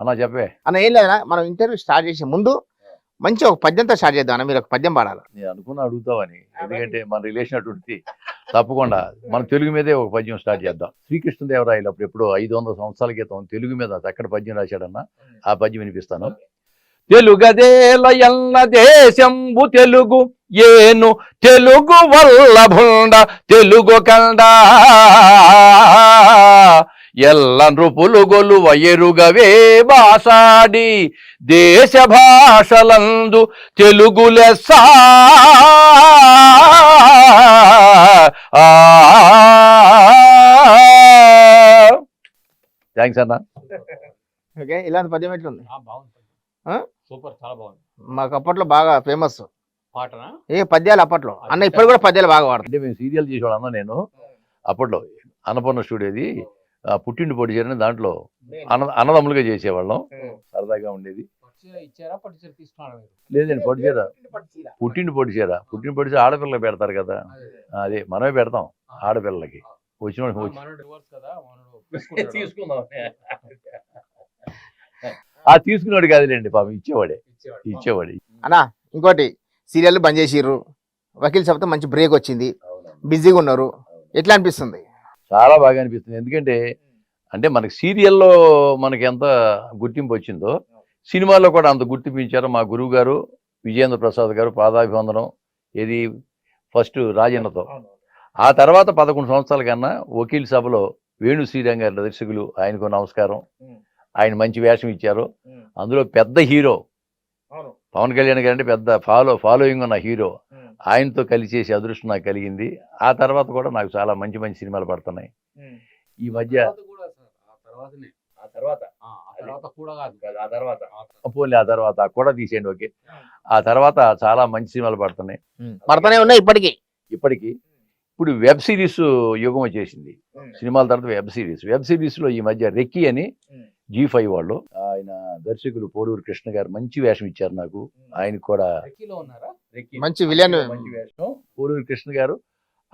అన్నా చెప్పే అన్న ఏం లేదన్నా మనం ఇంటర్వ్యూ స్టార్ట్ చేసే ముందు మంచి ఒక పద్యంతో స్టార్ట్ చేద్దాం అన్న మీరు ఒక పద్యం పాడాలి. నేను అనుకున్న అడుగుతావని ఎందుకంటే మన రిలేషన్ అటువంటి తప్పకుండా. మన తెలుగు మీదే ఒక పద్యం స్టార్ట్ చేద్దాం. శ్రీకృష్ణదేవరాయలు అప్పుడు ఎప్పుడో ఐదు వందల సంవత్సరాల క్రితం తెలుగు మీద చక్కటి పద్యం రాశాడన్న ఆ పద్యం వినిపిస్తాను. తెలుగదేల ఎల్ల దేశంబు తెలుగు ఏను తెలుగు వల్లభుండ తెలుగు కండ. ఎల్ల నృపులు గొలువ ఎరుగవే బాసాడి దేశ భాషలందు తెలుగు లెస్స థ్యాంక్స్ అన్న. ఓకే ఇలాంటి పద్యం ఎట్లుంది? ఆ, బాగుంది ఆ? సూపర్ చాలా బాగుంది. మాకు అప్పట్లో బాగా ఫేమస్ పాటనా? ఏ పద్యాలు అప్పట్లో. అన్న ఇప్పుడు కూడా పద్యాలు బాగా వాడతాం అంటే మేము సీరియల్ చేసేవాడు అన్న నేను. అప్పట్లో అన్నపూర్ణ స్టూడియోది. పుట్టింటి పొడి చేయని దాంట్లో అన్న అన్నదమ్ములుగా చేసేవాళ్ళం. సరదాగా ఉండేది. లేదండి పొడి చీర. పుట్టింటి పొడి చీర. పుట్టింటి పొడి చీర ఆడపిల్లకి పెడతారు కదా. అదే. మనమే పెడతాం ఆడపిల్లలకి. వచ్చిన ఆ, వాళ్ళకి వచ్చి- మనోడు రివర్స్ కదా మనోడు తీసుకుంటాడు. తీసుకుందాం. ఆ తీసుకున్నాడు కాదులేండి పాపం ఇచ్చేవాడే. ఇచ్చేవాడు. ఇచ్చేవాడే. అన్న ఇంకోటి సీరియల్ బంద్ చేసిర్రు. వకీల్ సభతో మంచి బ్రేక్ వచ్చింది. బిజీగా ఉన్నారు. ఎట్లా అనిపిస్తుంది? చాలా బాగా అనిపిస్తుంది. ఎందుకంటే అంటే మనకి సీరియల్లో మనకి ఎంత గుర్తింపు వచ్చిందో సినిమాల్లో కూడా అంత గుర్తింపు ఇచ్చారు మా గురువు గారు విజయేంద్ర ప్రసాద్ గారు పాదాభివందనం ఇది ఫస్ట్ రాజన్నతో. ఆ తర్వాత పదకొండు సంవత్సరాల కన్నా వకీల్ సభలో వేణు శ్రీరామ్ గారి దర్శకులు ఆయనకు నమస్కారం. ఆయన మంచి వేషం ఇచ్చారు. అందులో పెద్ద హీరో పవన్ కళ్యాణ్ గారు అంటే పెద్ద ఫాలో ఫాలోయింగ్ ఉన్న హీరో. ఆయనతో కలిసి చేసే అదృష్టం నాకు కలిగింది. ఆ తర్వాత కూడా నాకు చాలా మంచి మంచి సినిమాలు పడుతున్నాయి. ఈ మధ్య తర్వాత కూడా సార్, ఆ తర్వాతనే. ఆ తర్వాత? ఆ, ఆ తర్వాత కూడా కాదు. ఆ తర్వాత. ఆ తర్వాత. పోలే ఆ తర్వాత కూడా తీసేయండి ఓకే. ఆ. తర్వాత చాలా మంచి సినిమాలు పడుతున్నాయి. పడతానే ఉన్నాయి ఇప్పటికీ. ఇప్పటికి ఇప్పుడు వెబ్ సిరీస్ యుగం వచ్చేసింది. సినిమాల తర్వాత వెబ్ సిరీస్. వెబ్ సిరీస్లో ఈ మధ్య రెక్కి అని జీ ఫైవ్ వాళ్ళు. ఆయన దర్శకులు పోలూరు కృష్ణ గారు మంచి వేషం ఇచ్చారు నాకు. ఆయనకు కూడా మంచి విలన్. మంచి వేషం. పోలూరు కృష్ణ గారు.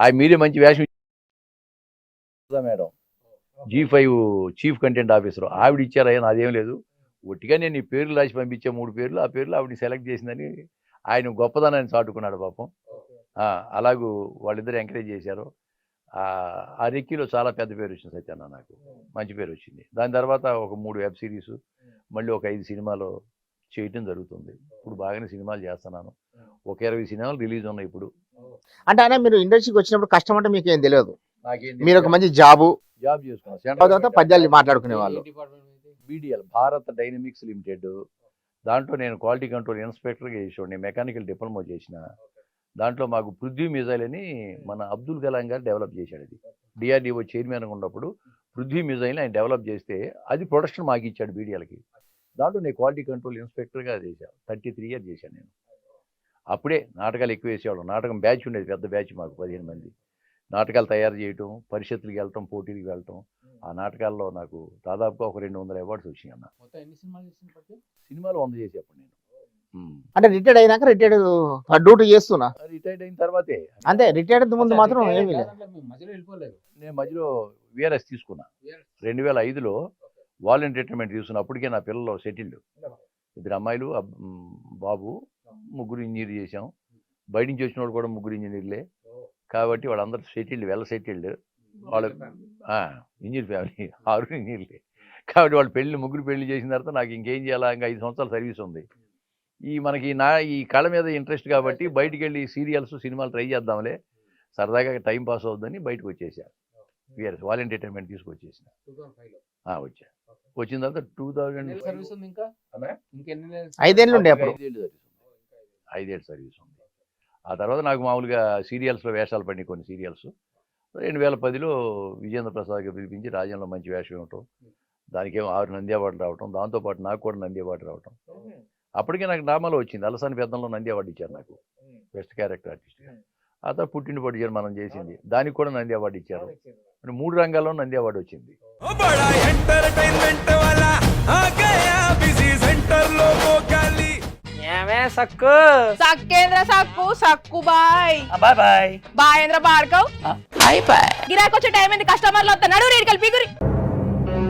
ఆయన మీరే మంచి వేషం ఇచ్చారు madam. Zee five chief content officer. ఆవిడ ఇచ్చారయ్యా నాదేం లేదు. ఒట్టిగా నేను ఈ పేర్లు రాసి పంపించే మూడు పేర్లు. ఆ పేర్లు ఆవిడ సెలెక్ట్ చేసిందని ఆయన గొప్పదనాన్ని చాటుకున్నాడు పాపం. ఆ, అలాగూ వాళ్ళిద్దరు ఎంకరేజ్ చేశారు. ఆ, రెక్కీలో చాలా పెద్ద పేరు వచ్చింది సత్యాన్న నాకు. మంచి పేరు వచ్చింది. దాని తర్వాత ఒక మూడు వెబ్ సిరీస్ మళ్ళీ ఒక ఐదు సినిమాలు చేయటం జరుగుతుంది. ఇప్పుడు బాగానే సినిమాలు చేస్తున్నాను. ఒక ఇరవై సినిమాలు రిలీజ్ ఉన్నాయి ఇప్పుడు. అంటే అన్న మీరు ఇండస్ట్రీకి వచ్చినప్పుడు కష్టం అంటే మీకు ఏం తెలియదు మీరు ఒక మంచి జాబు జాబ్ చేసుకున్నాను. పద్యాలు మాట్లాడుకునే వాళ్ళు? BDL Bharat dynamics limited. దాంట్లో నేను క్వాలిటీ కంట్రోల్ ఇన్స్పెక్టర్గా చేసేవాడిని. మెకానికల్ డిప్లొమా చేసిన. దాంట్లో మాకు పృథ్వీ మిజైల్ అని మన అబ్దుల్ కలాం గారు డెవలప్ చేశాడు అది. డిఆర్డిఓ చైర్మన్ ఉన్నప్పుడు పృథ్వీ మిజైల్ ఆయన డెవలప్ చేస్తే అది ప్రొడక్షన్ మాకు ఇచ్చాడు బీడిఎల్కి. దాంట్లో నేను క్వాలిటీ కంట్రోల్ ఇన్స్పెక్టర్గా చేశాను. థర్టీ త్రీ ఇయర్స్ చేశాను నేను. అప్పుడే నాటకాలు ఎక్కువ వేసేవాళ్ళం. నాటకం బ్యాచ్ ఉండేది పెద్ద బ్యాచ్ మాకు పదిహేను మంది. నాటకాలు తయారు చేయటం పరిషత్తులకు వెళ్ళటం పోటీలకు వెళ్ళటం. ఆ నాటకాల్లో నాకు దాదాపుగా ఒక రెండు వందల అవార్డ్స్ వచ్చినాయి అన్న. సినిమాలు వంద చేసేప్పుడు నేను. అంటే రిటైర్డ్ అయినాక రిటైర్డ్ డ్యూటీ చేస్తున్నా. రిటైర్డ్ అయిన తర్వాతే. అంతే రిటైర్డ్ ముందు మాత్రం ఏమీ లేదు. దాంట్లో మేము మధ్యలో వెళ్ళిపోలేదు. నేను మధ్యలో విఆర్ఎస్ తీసుకున్నా. రెండు వేల ఐదులో వాలంటీర్ రిటైర్మెంట్ తీసుకున్న. అప్పటికే నా పిల్లలు సెటిల్డ్ ఇద్దరు అమ్మాయిలు బాబు ముగ్గురు ఇంజనీర్ చేశాం. బయట నుంచి వచ్చిన కూడా ముగ్గురు ఇంజనీర్లే కాబట్టి వాళ్ళందరూ సెటిల్డ్ వెల్ సెటిల్డ్ వాళ్ళు ఇంజనీర్ ఫ్యామిలీ ఆరు ఇంజనీర్లే కాబట్టి వాళ్ళు పెళ్ళి ముగ్గురు పెళ్ళి చేసిన తర్వాత నాకు ఇంకేం చేయాలా? ఇంకా ఐదు సంవత్సరాల సర్వీస్ ఉంది. ఈ మనకి నా ఈ కళ మీద ఇంట్రెస్ట్ కాబట్టి బయటికి వెళ్ళి సీరియల్స్ సినిమాలు ట్రై చేద్దాంలే. సరదాగా టైం పాస్ అవుద్దని బయటకు వచ్చేసా. విఆర్ఎస్ వాలంటీర్ రిటైర్మెంట్ తీసుకొచ్చేసిన. వచ్చా. వచ్చిన తర్వాత టూ థౌజండ్ ఐదేళ్ళు సర్వీస్ ఉంది. ఆ తర్వాత నాకు మామూలుగా సీరియల్స్లో వేషాలు పడినాయి కొన్ని సీరియల్స్. రెండు వేల పదిలో విజేంద్ర ప్రసాద్గా పిలిపించి రాజ్యంలో మంచి వేషం ఇవ్వటం దానికేమో ఆరు నంది అవార్డు రావటం దాంతోపాటు నాకు కూడా నంది అవార్డు రావటం అప్పటికే నాకు డ్రామాలో వచ్చింది. అలసాని పెద్దంలో నంది అవార్డు ఇచ్చారు నాకు. Best character artist. ఆ తర్వాత పుట్టింటిపాటు మనం చేసింది. దానికి కూడా నంది అవార్డు ఇచ్చారు. మూడు రంగాల్లో నంది అవార్డు వచ్చింది. సక్కు? సక్కు సక్కు బాయ్. Bye bye. గిరాకొచ్చే టైం కస్టమర్లు వద్ద నడు రేడికల్ పిగురి